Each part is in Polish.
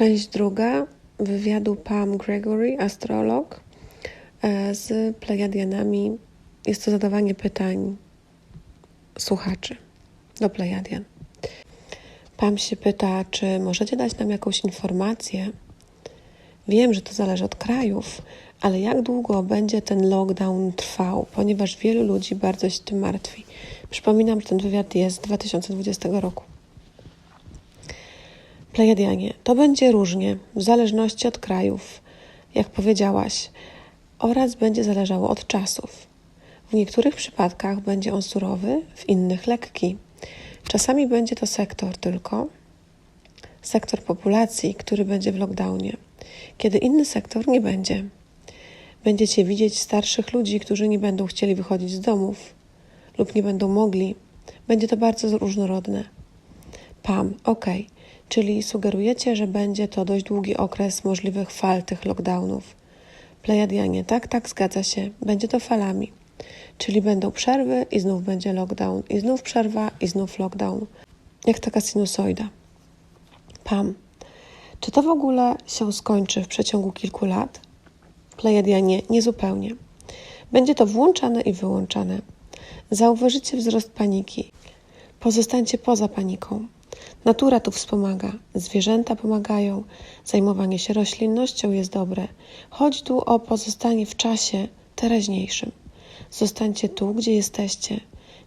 Część druga wywiadu Pam Gregory, astrolog, e, z Plejadianami. Jest to zadawanie pytań słuchaczy do Plejadian. Pam się pyta, czy możecie dać nam jakąś informację? Wiem, że to zależy od krajów, ale jak długo będzie ten lockdown trwał, ponieważ wielu ludzi bardzo się tym martwi. Przypominam, że ten wywiad jest z 2020 roku. Plejadianie, to będzie różnie, w zależności od krajów, jak powiedziałaś, oraz będzie zależało od czasów. W niektórych przypadkach będzie on surowy, w innych lekki. Czasami będzie to sektor tylko, sektor populacji, który będzie w lockdownie, kiedy inny sektor nie będzie. Będziecie widzieć starszych ludzi, którzy nie będą chcieli wychodzić z domów lub nie będą mogli. Będzie to bardzo różnorodne. Pam, ok, czyli sugerujecie, że będzie to dość długi okres możliwych fal tych lockdownów. Plejadianie, tak, tak, zgadza się, będzie to falami. Czyli będą przerwy i znów będzie lockdown, i znów przerwa, i znów lockdown. Jak taka sinusoida. Pam, czy to w ogóle się skończy w przeciągu kilku lat? Plejadianie, niezupełnie. Będzie to włączane i wyłączane. Zauważycie wzrost paniki. Pozostańcie poza paniką. Natura tu wspomaga, zwierzęta pomagają, zajmowanie się roślinnością jest dobre. Chodzi tu o pozostanie w czasie teraźniejszym. Zostańcie tu, gdzie jesteście.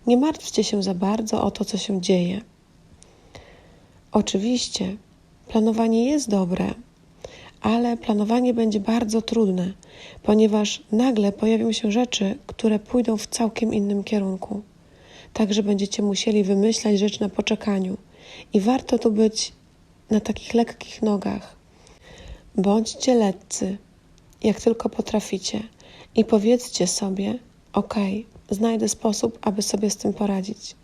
Nie martwcie się za bardzo o to, co się dzieje. Oczywiście, planowanie jest dobre, ale planowanie będzie bardzo trudne, ponieważ nagle pojawią się rzeczy, które pójdą w całkiem innym kierunku. Także będziecie musieli wymyślać rzecz na poczekaniu i warto tu być na takich lekkich nogach. Bądźcie letcy, jak tylko potraficie, i powiedzcie sobie: OK, znajdę sposób, aby sobie z tym poradzić.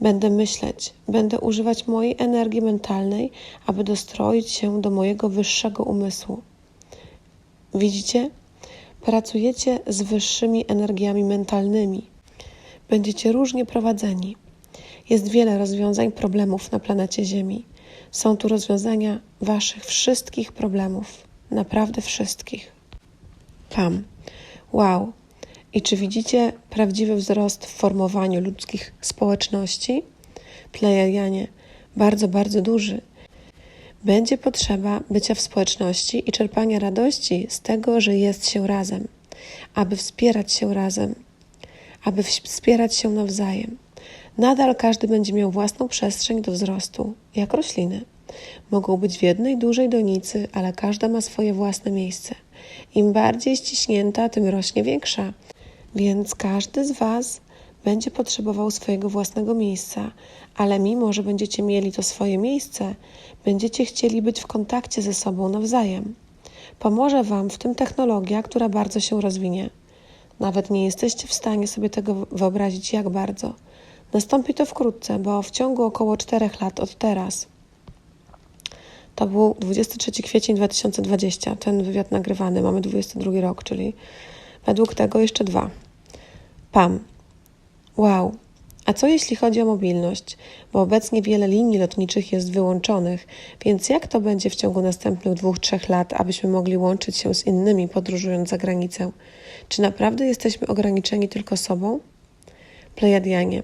Będę myśleć, będę używać mojej energii mentalnej, aby dostroić się do mojego wyższego umysłu. Widzicie? Pracujecie z wyższymi energiami mentalnymi. Będziecie różnie prowadzeni. Jest wiele rozwiązań problemów na planecie Ziemi. Są tu rozwiązania Waszych wszystkich problemów. Naprawdę wszystkich. Pam. Wow. I czy widzicie prawdziwy wzrost w formowaniu ludzkich społeczności? Plejadianie, bardzo, bardzo duży. Będzie potrzeba bycia w społeczności i czerpania radości z tego, że jest się razem, aby wspierać się razem, aby wspierać się nawzajem. Nadal każdy będzie miał własną przestrzeń do wzrostu, jak rośliny. Mogą być w jednej dużej donicy, ale każda ma swoje własne miejsce. Im bardziej ściśnięta, tym rośnie większa. Więc każdy z Was będzie potrzebował swojego własnego miejsca, ale mimo, że będziecie mieli to swoje miejsce, będziecie chcieli być w kontakcie ze sobą nawzajem. Pomoże Wam w tym technologia, która bardzo się rozwinie. Nawet nie jesteście w stanie sobie tego wyobrazić, jak bardzo. Nastąpi to wkrótce, bo w ciągu około 4 lat od teraz. To był 23 kwiecień 2020, ten wywiad nagrywany, mamy 22 rok, czyli według tego jeszcze dwa. Pam. Wow. A co jeśli chodzi o mobilność? Bo obecnie wiele linii lotniczych jest wyłączonych, więc jak to będzie w ciągu następnych dwóch, trzech lat, abyśmy mogli łączyć się z innymi podróżując za granicę? Czy naprawdę jesteśmy ograniczeni tylko sobą? Plejadianie.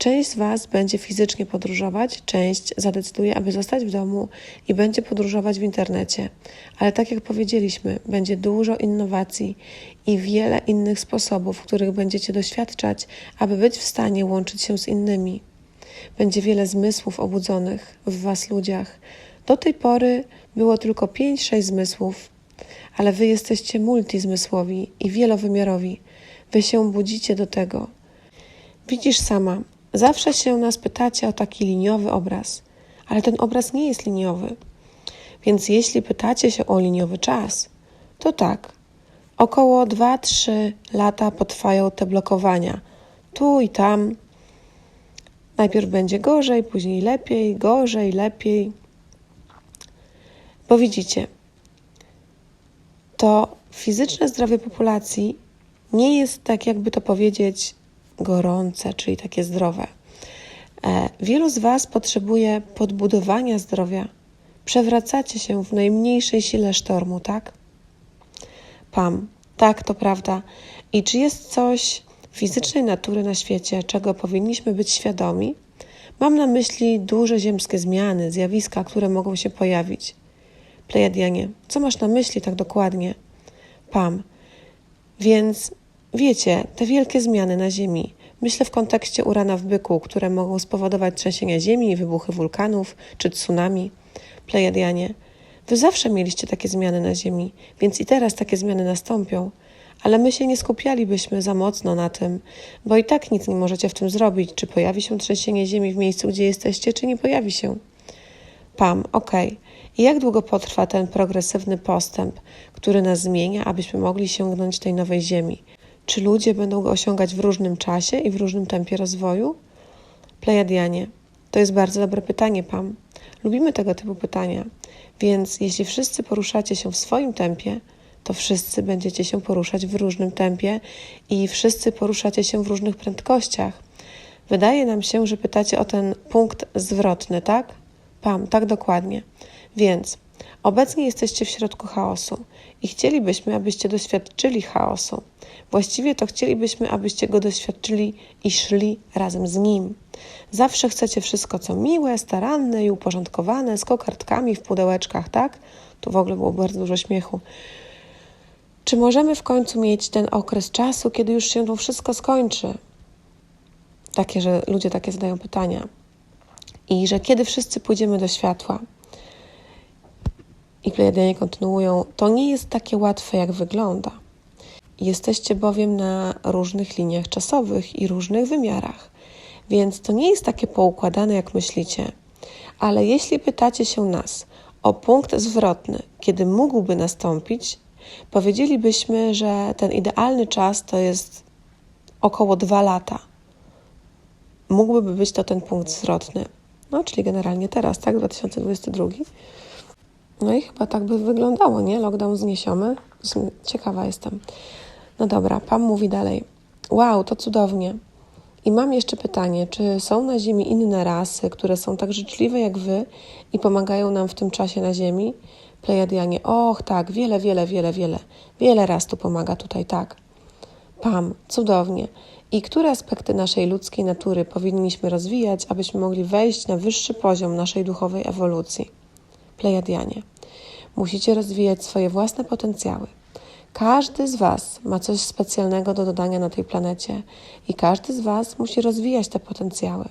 Część z Was będzie fizycznie podróżować, część zadecyduje, aby zostać w domu i będzie podróżować w internecie. Ale tak jak powiedzieliśmy, będzie dużo innowacji i wiele innych sposobów, których będziecie doświadczać, aby być w stanie łączyć się z innymi. Będzie wiele zmysłów obudzonych w Was ludziach. Do tej pory było tylko 5-6 zmysłów, ale Wy jesteście multizmysłowi i wielowymiarowi. Wy się budzicie do tego. Widzisz sama, Zawsze się nas pytacie o taki liniowy obraz, ale ten obraz nie jest liniowy. Więc jeśli pytacie się o liniowy czas, to tak, około 2-3 lata potrwają te blokowania. Tu i tam. Najpierw będzie gorzej, później lepiej, gorzej, lepiej. Bo widzicie, to fizyczne zdrowie populacji nie jest tak, jakby to powiedzieć, gorące, czyli takie zdrowe. E, wielu z Was potrzebuje podbudowania zdrowia, Przewracacie się w najmniejszej sile sztormu, tak? Pam, tak, to prawda. I czy jest coś fizycznej natury na świecie, czego powinniśmy być świadomi? Mam na myśli duże ziemskie zmiany, zjawiska, które mogą się pojawić. Plejadianie, co masz na myśli tak dokładnie? Pam, więc wiecie, te wielkie zmiany na Ziemi. Myślę w kontekście urana w byku, które mogą spowodować trzęsienia ziemi, wybuchy wulkanów czy tsunami. Plejadianie, wy zawsze mieliście takie zmiany na Ziemi, więc i teraz takie zmiany nastąpią. Ale my się nie skupialibyśmy za mocno na tym, bo i tak nic nie możecie w tym zrobić, czy pojawi się trzęsienie ziemi w miejscu, gdzie jesteście, czy nie pojawi się. Pam, okej. I jak długo potrwa ten progresywny postęp, który nas zmienia, abyśmy mogli sięgnąć tej nowej ziemi? Czy ludzie będą go osiągać w różnym czasie i w różnym tempie rozwoju? Plejadianie, to jest bardzo dobre pytanie, Pam. Lubimy tego typu pytania, więc jeśli wszyscy poruszacie się w swoim tempie, to wszyscy będziecie się poruszać w różnym tempie i wszyscy poruszacie się w różnych prędkościach. Wydaje nam się, że pytacie o ten punkt zwrotny, tak? Pam, tak dokładnie. Więc obecnie jesteście w środku chaosu i chcielibyśmy, abyście doświadczyli chaosu. Właściwie to chcielibyśmy, abyście go doświadczyli i szli razem z nim. Zawsze chcecie wszystko, co miłe, staranne i uporządkowane, z kokardkami w pudełeczkach, tak? Tu w ogóle było bardzo dużo śmiechu. Czy możemy w końcu mieć ten okres czasu, kiedy już się to wszystko skończy? Takie, że ludzie takie zadają pytania. I że kiedy wszyscy pójdziemy do światła? I Plejadianie kontynuują, to nie jest takie łatwe, jak wygląda. Jesteście bowiem na różnych liniach czasowych i różnych wymiarach, więc to nie jest takie poukładane, jak myślicie. Ale jeśli pytacie się nas o punkt zwrotny, kiedy mógłby nastąpić, powiedzielibyśmy, że ten idealny czas to jest około dwa lata. Mógłby być to ten punkt zwrotny. No, czyli generalnie teraz, tak? 2022. No i chyba tak by wyglądało, nie? Lockdown zniesiony. Ciekawa jestem. No dobra, Pan mówi dalej. Wow, to cudownie. I mam jeszcze pytanie, czy są na Ziemi inne rasy, które są tak życzliwe jak Wy i pomagają nam w tym czasie na Ziemi? Plejadianie, och tak, wiele, wiele, wiele, wiele. Wiele raz tu pomaga tutaj, tak. Pam, cudownie. I które aspekty naszej ludzkiej natury powinniśmy rozwijać, abyśmy mogli wejść na wyższy poziom naszej duchowej ewolucji? Plejadianie, musicie rozwijać swoje własne potencjały. Każdy z Was ma coś specjalnego do dodania na tej planecie i każdy z Was musi rozwijać te potencjały.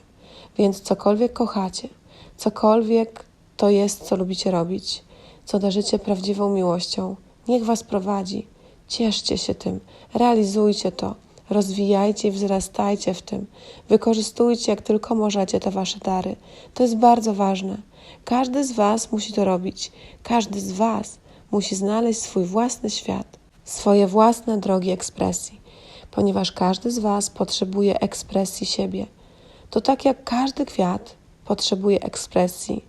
Więc cokolwiek kochacie, cokolwiek to jest, co lubicie robić, co darzycie prawdziwą miłością, niech Was prowadzi. Cieszcie się tym, realizujcie to, rozwijajcie i wzrastajcie w tym. Wykorzystujcie jak tylko możecie te Wasze dary. To jest bardzo ważne. Każdy z Was musi to robić. Każdy z Was musi znaleźć swój własny świat swoje własne drogi ekspresji, ponieważ każdy z Was potrzebuje ekspresji siebie. To tak jak każdy kwiat potrzebuje ekspresji,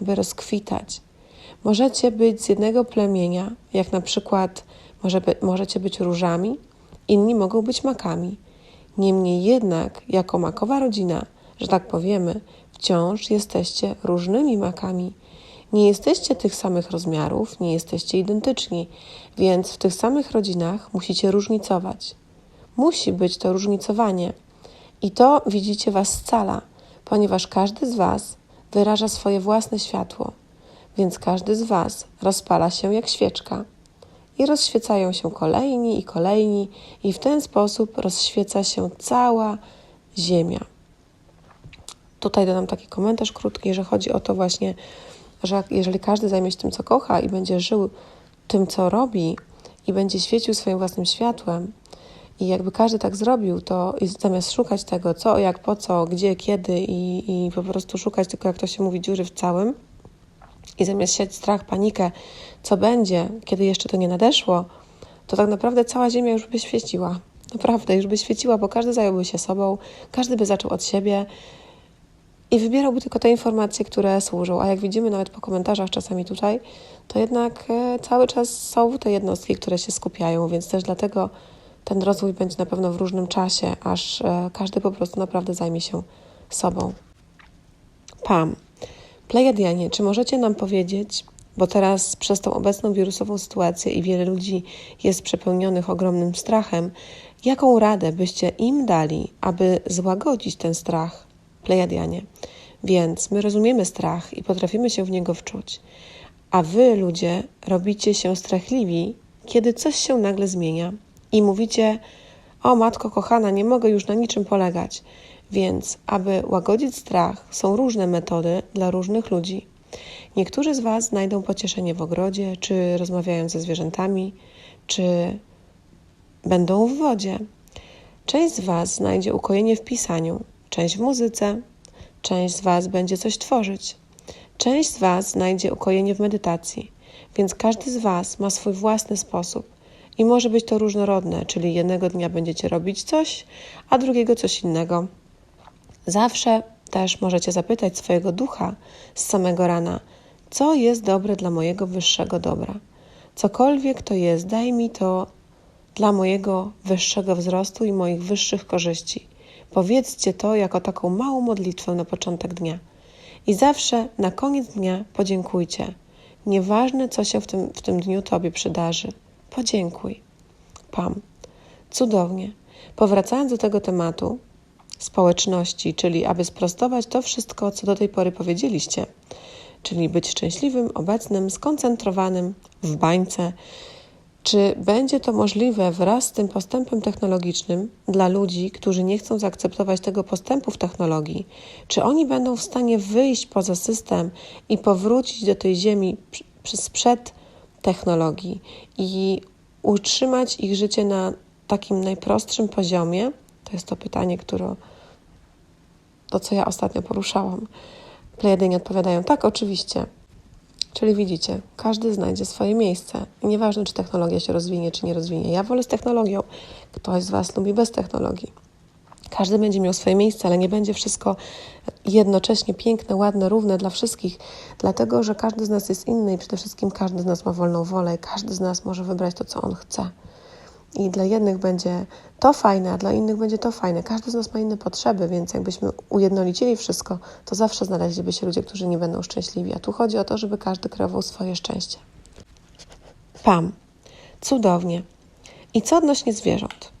aby rozkwitać. Możecie być z jednego plemienia, jak na przykład może możecie być różami, inni mogą być makami. Niemniej jednak, jako makowa rodzina, że tak powiemy, wciąż jesteście różnymi makami nie jesteście tych samych rozmiarów, nie jesteście identyczni, więc w tych samych rodzinach musicie różnicować. Musi być to różnicowanie. I to widzicie Was scala, ponieważ każdy z Was wyraża swoje własne światło, więc każdy z Was rozpala się jak świeczka. I rozświecają się kolejni i kolejni, i w ten sposób rozświeca się cała Ziemia. Tutaj dodam taki komentarz krótki, że chodzi o to właśnie, że jeżeli każdy zajmie się tym, co kocha i będzie żył tym, co robi i będzie świecił swoim własnym światłem, i jakby każdy tak zrobił, to zamiast szukać tego, co, jak, po co, gdzie, kiedy i, i po prostu szukać tylko, jak to się mówi, dziury w całym, i zamiast siać strach, panikę, co będzie, kiedy jeszcze to nie nadeszło, to tak naprawdę cała Ziemia już by świeciła. Naprawdę, już by świeciła, bo każdy zająłby się sobą, każdy by zaczął od siebie i wybierałby tylko te informacje, które służą. A jak widzimy nawet po komentarzach czasami tutaj, to jednak e, cały czas są te jednostki, które się skupiają, więc też dlatego ten rozwój będzie na pewno w różnym czasie, aż e, każdy po prostu naprawdę zajmie się sobą. Pam. Plejadianie, czy możecie nam powiedzieć, bo teraz przez tą obecną wirusową sytuację i wiele ludzi jest przepełnionych ogromnym strachem, jaką radę byście im dali, aby złagodzić ten strach? Plejadianie. Więc my rozumiemy strach i potrafimy się w niego wczuć. A wy, ludzie, robicie się strachliwi, kiedy coś się nagle zmienia i mówicie: O, matko kochana, nie mogę już na niczym polegać. Więc, aby łagodzić strach, są różne metody dla różnych ludzi. Niektórzy z Was znajdą pocieszenie w ogrodzie, czy rozmawiając ze zwierzętami, czy będą w wodzie. Część z Was znajdzie ukojenie w pisaniu, część w muzyce, część z Was będzie coś tworzyć. Część z Was znajdzie ukojenie w medytacji, więc każdy z Was ma swój własny sposób i może być to różnorodne, czyli jednego dnia będziecie robić coś, a drugiego coś innego. Zawsze też możecie zapytać swojego ducha z samego rana, co jest dobre dla mojego wyższego dobra. Cokolwiek to jest, daj mi to dla mojego wyższego wzrostu i moich wyższych korzyści. Powiedzcie to jako taką małą modlitwę na początek dnia. I zawsze na koniec dnia podziękujcie. Nieważne, co się w tym, w tym dniu Tobie przydarzy, podziękuj. Pam. Cudownie. Powracając do tego tematu społeczności, czyli aby sprostować to wszystko, co do tej pory powiedzieliście, czyli być szczęśliwym, obecnym, skoncentrowanym w bańce, czy będzie to możliwe wraz z tym postępem technologicznym dla ludzi, którzy nie chcą zaakceptować tego postępu w technologii? Czy oni będą w stanie wyjść poza system i powrócić do tej ziemi sprzed technologii i utrzymać ich życie na takim najprostszym poziomie? To jest to pytanie, które to, co ja ostatnio poruszałam. Plejadyni odpowiadają, tak, oczywiście. Czyli widzicie, każdy znajdzie swoje miejsce. I nieważne, czy technologia się rozwinie, czy nie rozwinie. Ja wolę z technologią. Ktoś z Was lubi bez technologii. Każdy będzie miał swoje miejsce, ale nie będzie wszystko jednocześnie piękne, ładne, równe dla wszystkich, dlatego że każdy z nas jest inny i przede wszystkim każdy z nas ma wolną wolę i każdy z nas może wybrać to, co on chce. I dla jednych będzie to fajne, a dla innych będzie to fajne. Każdy z nas ma inne potrzeby, więc jakbyśmy ujednolicili wszystko, to zawsze znaleźliby się ludzie, którzy nie będą szczęśliwi. A tu chodzi o to, żeby każdy kreował swoje szczęście. Pam. Cudownie. I co odnośnie zwierząt?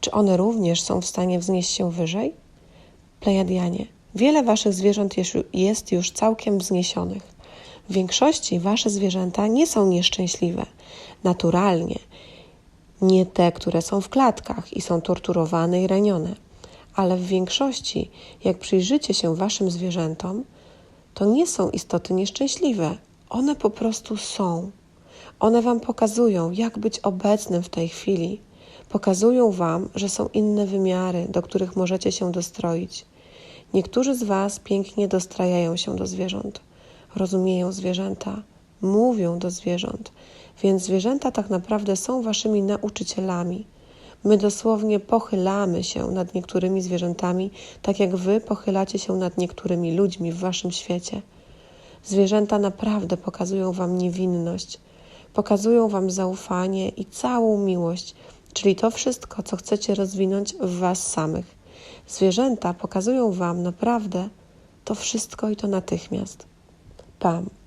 Czy one również są w stanie wznieść się wyżej? Plejadianie. Wiele waszych zwierząt jest już całkiem wzniesionych. W większości wasze zwierzęta nie są nieszczęśliwe. Naturalnie nie te, które są w klatkach i są torturowane i ranione, ale w większości, jak przyjrzycie się waszym zwierzętom, to nie są istoty nieszczęśliwe. One po prostu są. One wam pokazują, jak być obecnym w tej chwili. Pokazują wam, że są inne wymiary, do których możecie się dostroić. Niektórzy z was pięknie dostrajają się do zwierząt, rozumieją zwierzęta, mówią do zwierząt, więc zwierzęta tak naprawdę są waszymi nauczycielami. My dosłownie pochylamy się nad niektórymi zwierzętami, tak jak wy pochylacie się nad niektórymi ludźmi w waszym świecie. Zwierzęta naprawdę pokazują wam niewinność, pokazują wam zaufanie i całą miłość, czyli to wszystko, co chcecie rozwinąć w was samych. Zwierzęta pokazują wam naprawdę to wszystko i to natychmiast. Pam.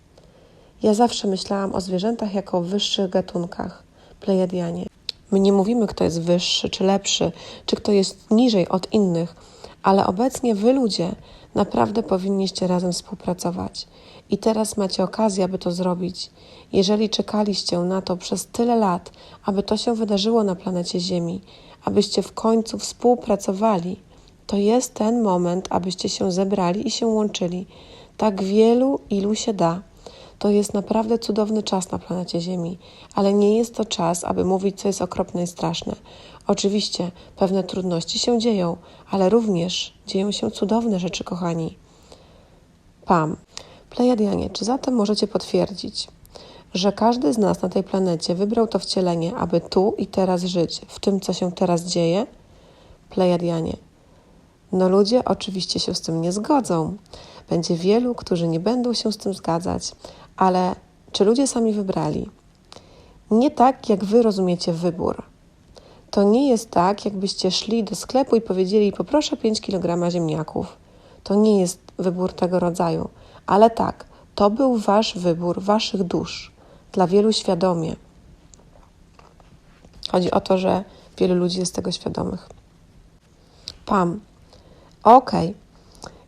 Ja zawsze myślałam o zwierzętach jako o wyższych gatunkach, plejadianie. My nie mówimy, kto jest wyższy czy lepszy, czy kto jest niżej od innych, ale obecnie wy ludzie naprawdę powinniście razem współpracować. I teraz macie okazję, aby to zrobić. Jeżeli czekaliście na to przez tyle lat, aby to się wydarzyło na planecie Ziemi, abyście w końcu współpracowali, to jest ten moment, abyście się zebrali i się łączyli. Tak wielu, ilu się da. To jest naprawdę cudowny czas na planecie Ziemi, ale nie jest to czas, aby mówić, co jest okropne i straszne. Oczywiście pewne trudności się dzieją, ale również dzieją się cudowne rzeczy, kochani. Pam. Plejadianie, czy zatem możecie potwierdzić, że każdy z nas na tej planecie wybrał to wcielenie, aby tu i teraz żyć w tym, co się teraz dzieje? Plejadianie. No ludzie oczywiście się z tym nie zgodzą. Będzie wielu, którzy nie będą się z tym zgadzać, ale czy ludzie sami wybrali? Nie tak, jak wy rozumiecie wybór. To nie jest tak, jakbyście szli do sklepu i powiedzieli: Poproszę 5 kg ziemniaków. To nie jest wybór tego rodzaju, Ale tak, to był wasz wybór, waszych dusz, dla wielu świadomie. Chodzi o to, że wielu ludzi jest tego świadomych. Pam. Okej.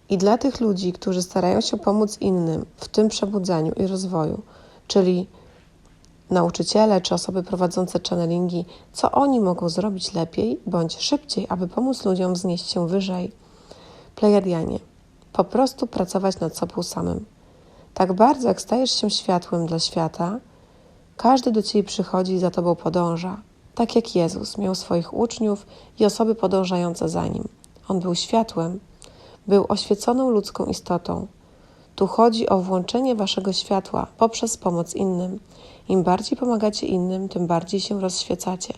I dla tych ludzi, którzy starają się pomóc innym w tym przebudzeniu i rozwoju, czyli nauczyciele czy osoby prowadzące channelingi, co oni mogą zrobić lepiej bądź szybciej, aby pomóc ludziom wznieść się wyżej. Plejadianie. Po prostu pracować nad sobą samym. Tak bardzo jak stajesz się światłem dla świata, każdy do ciebie przychodzi i za tobą podąża. Tak jak Jezus miał swoich uczniów i osoby podążające za nim. On był światłem, był oświeconą ludzką istotą. Tu chodzi o włączenie waszego światła poprzez pomoc innym. Im bardziej pomagacie innym, tym bardziej się rozświecacie.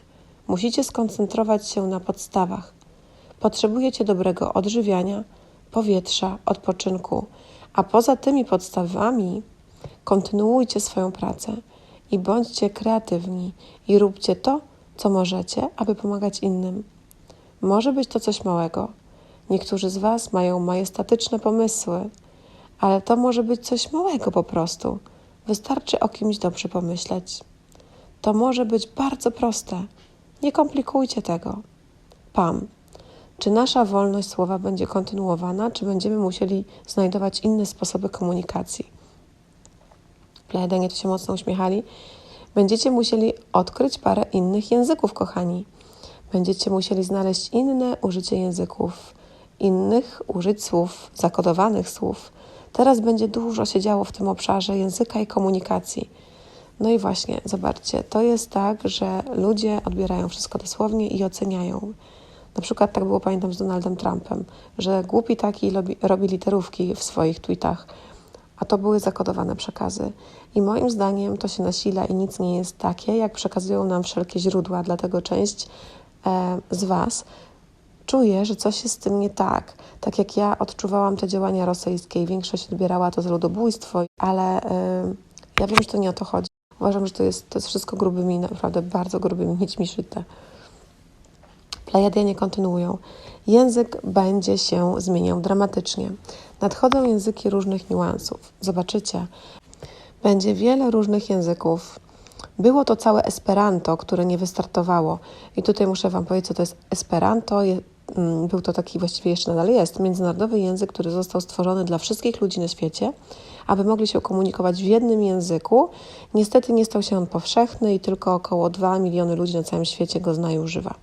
Musicie skoncentrować się na podstawach. Potrzebujecie dobrego odżywiania, powietrza, odpoczynku, a poza tymi podstawami kontynuujcie swoją pracę i bądźcie kreatywni i róbcie to, co możecie, aby pomagać innym. Może być to coś małego. Niektórzy z Was mają majestatyczne pomysły, ale to może być coś małego po prostu. Wystarczy o kimś dobrze pomyśleć. To może być bardzo proste. Nie komplikujcie tego. Pam. Czy nasza wolność słowa będzie kontynuowana, czy będziemy musieli znajdować inne sposoby komunikacji? Plejadanie tu się mocno uśmiechali. Będziecie musieli odkryć parę innych języków, kochani. Będziecie musieli znaleźć inne użycie języków, innych użyć słów, zakodowanych słów. Teraz będzie dużo się działo w tym obszarze języka i komunikacji. No i właśnie, zobaczcie, to jest tak, że ludzie odbierają wszystko dosłownie i oceniają. Na przykład tak było, pamiętam, z Donaldem Trumpem, że głupi taki robi, robi literówki w swoich tweetach, a to były zakodowane przekazy. I moim zdaniem to się nasila i nic nie jest takie, jak przekazują nam wszelkie źródła, dlatego część e, z Was czuje, że coś jest z tym nie tak. Tak jak ja odczuwałam te działania rosyjskie i większość odbierała to za ludobójstwo, ale e, ja wiem, że to nie o to chodzi. Uważam, że to jest, to jest wszystko grubymi, naprawdę bardzo grubymi nićmi szyte. Plejadianie kontynuują. Język będzie się zmieniał dramatycznie. Nadchodzą języki różnych niuansów. Zobaczycie, będzie wiele różnych języków. Było to całe Esperanto, które nie wystartowało. I tutaj muszę Wam powiedzieć, co to jest Esperanto. Był to taki, właściwie jeszcze nadal jest, międzynarodowy język, który został stworzony dla wszystkich ludzi na świecie, aby mogli się komunikować w jednym języku. Niestety nie stał się on powszechny i tylko około 2 miliony ludzi na całym świecie go zna i używa.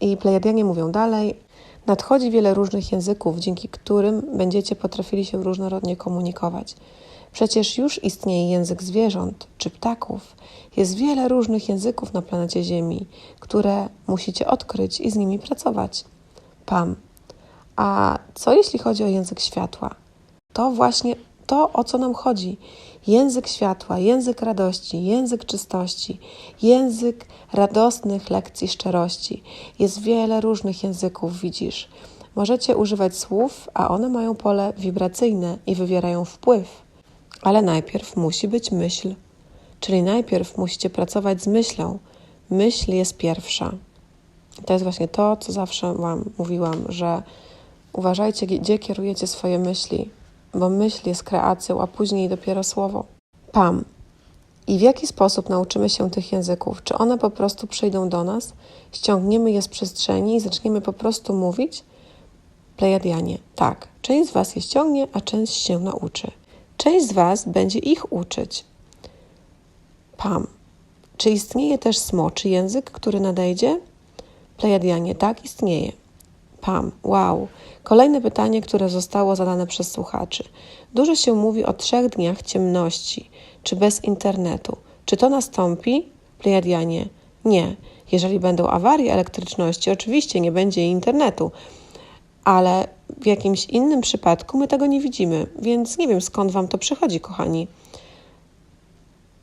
I Plejadianie mówią dalej. Nadchodzi wiele różnych języków, dzięki którym będziecie potrafili się różnorodnie komunikować. Przecież już istnieje język zwierząt czy ptaków. Jest wiele różnych języków na planecie Ziemi, które musicie odkryć i z nimi pracować. Pam. A co jeśli chodzi o język światła? To właśnie to, o co nam chodzi. Język światła, język radości, język czystości, język radosnych lekcji szczerości. Jest wiele różnych języków, widzisz. Możecie używać słów, a one mają pole wibracyjne i wywierają wpływ. Ale najpierw musi być myśl. Czyli najpierw musicie pracować z myślą. Myśl jest pierwsza. To jest właśnie to, co zawsze Wam mówiłam, że uważajcie, gdzie kierujecie swoje myśli, bo myśl jest kreacją, a później dopiero słowo. Pam. I w jaki sposób nauczymy się tych języków? Czy one po prostu przyjdą do nas, ściągniemy je z przestrzeni i zaczniemy po prostu mówić? Plejadianie. Tak, część z Was je ściągnie, a część się nauczy. Część z Was będzie ich uczyć. Pam. Czy istnieje też smoczy język, który nadejdzie? Plejadianie. Tak, istnieje. Pam. Wow. Kolejne pytanie, które zostało zadane przez słuchaczy. Dużo się mówi o trzech dniach ciemności, czy bez internetu. Czy to nastąpi? Plejadianie. Nie. Jeżeli będą awarie elektryczności, oczywiście nie będzie internetu, ale w jakimś innym przypadku my tego nie widzimy, więc nie wiem skąd Wam to przychodzi, kochani.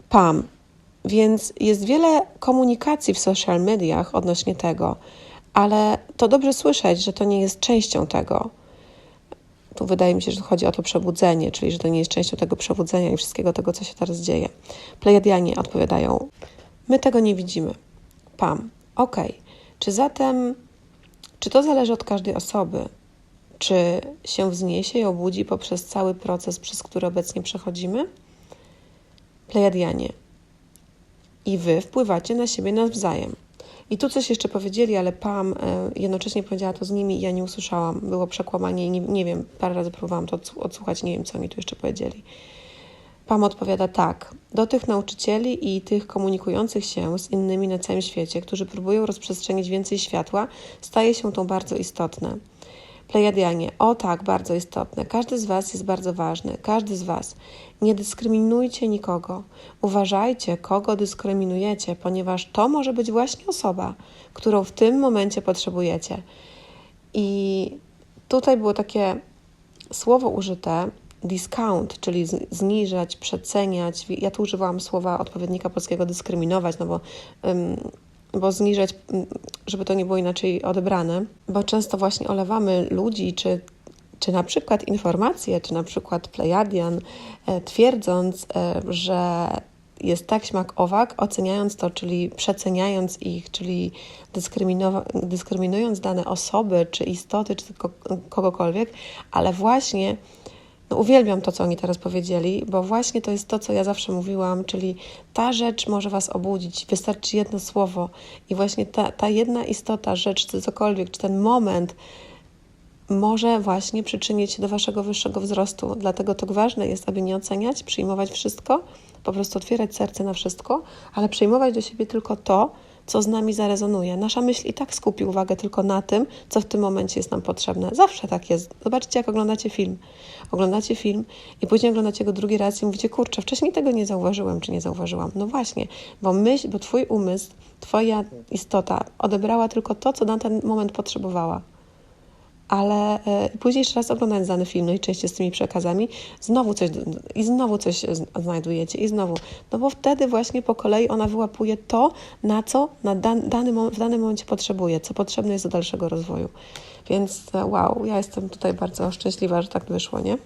Pam. Więc jest wiele komunikacji w social mediach odnośnie tego ale to dobrze słyszeć, że to nie jest częścią tego. Tu wydaje mi się, że chodzi o to przebudzenie, czyli że to nie jest częścią tego przebudzenia i wszystkiego tego, co się teraz dzieje. Plejadianie odpowiadają: My tego nie widzimy. Pam. Okej. Okay. Czy zatem, czy to zależy od każdej osoby? czy się wzniesie i obudzi poprzez cały proces, przez który obecnie przechodzimy? Plejadianie. I wy wpływacie na siebie nawzajem. I tu coś jeszcze powiedzieli, ale Pam e, jednocześnie powiedziała to z nimi i ja nie usłyszałam. Było przekłamanie i nie, nie wiem, parę razy próbowałam to odsłuchać, nie wiem, co oni tu jeszcze powiedzieli. Pam odpowiada tak. Do tych nauczycieli i tych komunikujących się z innymi na całym świecie, którzy próbują rozprzestrzenić więcej światła, staje się to bardzo istotne. Plejadianie, o tak, bardzo istotne. Każdy z Was jest bardzo ważny. Każdy z Was. Nie dyskryminujcie nikogo. Uważajcie, kogo dyskryminujecie, ponieważ to może być właśnie osoba, którą w tym momencie potrzebujecie. I tutaj było takie słowo użyte, discount, czyli zniżać, przeceniać. Ja tu używałam słowa odpowiednika polskiego dyskryminować, no bo, bo zniżać, żeby to nie było inaczej odebrane, bo często właśnie olewamy ludzi, czy, czy na przykład informacje, czy na przykład Plejadian, e, twierdząc, e, że jest tak śmak owak, oceniając to, czyli przeceniając ich, czyli dyskryminując dane osoby, czy istoty, czy kogokolwiek, ale właśnie no, uwielbiam to, co oni teraz powiedzieli, bo właśnie to jest to, co ja zawsze mówiłam, czyli ta rzecz może Was obudzić, wystarczy jedno słowo i właśnie ta, ta jedna istota, rzecz, czy cokolwiek, czy ten moment może właśnie przyczynić się do Waszego wyższego wzrostu. Dlatego tak ważne jest, aby nie oceniać, przyjmować wszystko, po prostu otwierać serce na wszystko, ale przyjmować do siebie tylko to, co z nami zarezonuje. Nasza myśl i tak skupi uwagę tylko na tym, co w tym momencie jest nam potrzebne. Zawsze tak jest. Zobaczcie, jak oglądacie film. Oglądacie film i później oglądacie go drugi raz i mówicie, kurczę, wcześniej tego nie zauważyłem, czy nie zauważyłam. No właśnie, bo myśl, bo twój umysł, twoja istota odebrała tylko to, co na ten moment potrzebowała ale e, później jeszcze raz oglądając dany film, no i częściej z tymi przekazami, znowu coś i znowu coś znajdujecie i znowu, no bo wtedy właśnie po kolei ona wyłapuje to, na co na dan, dany, w danym momencie potrzebuje, co potrzebne jest do dalszego rozwoju. Więc e, wow, ja jestem tutaj bardzo szczęśliwa, że tak wyszło, nie?